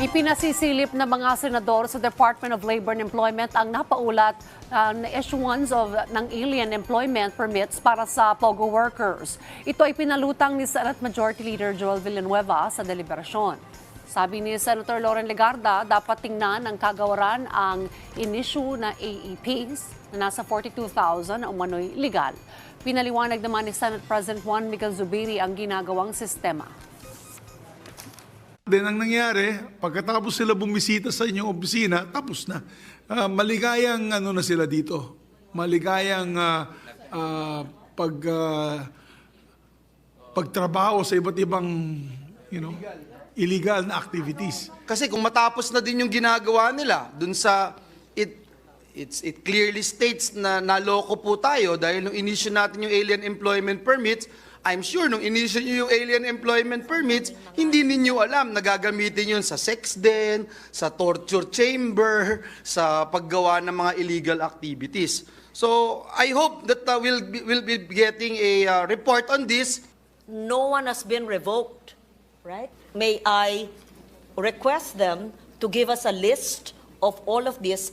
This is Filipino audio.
Ipinasisilip ng mga senador sa Department of Labor and Employment ang napaulat uh, na issuance of, ng alien employment permits para sa POGO workers. Ito ay pinalutang ni Senate Majority Leader Joel Villanueva sa deliberasyon. Sabi ni Senator Loren Legarda, dapat tingnan ng kagawaran ang in-issue na AEPs na nasa 42,000 ang umano'y legal. Pinaliwanag naman ni Senate President Juan Miguel Zubiri ang ginagawang sistema. Then ang nangyari, pagkatapos sila bumisita sa inyong opisina, tapos na. Ah, maligayang ano na sila dito. Maligayang ah, ah, pag ah, pagtrabaho sa iba't ibang you know, illegal na activities. Kasi kung matapos na din yung ginagawa nila dun sa it it's it clearly states na naloko po tayo dahil nung inisyu natin yung alien employment permits, I'm sure nung inisyu nyo yung alien employment permits, hindi ninyo alam na gagamitin yun sa sex den, sa torture chamber, sa paggawa ng mga illegal activities. So, I hope that uh, we'll, be, we'll be getting a uh, report on this no one has been revoked, right? May I request them to give us a list of all of these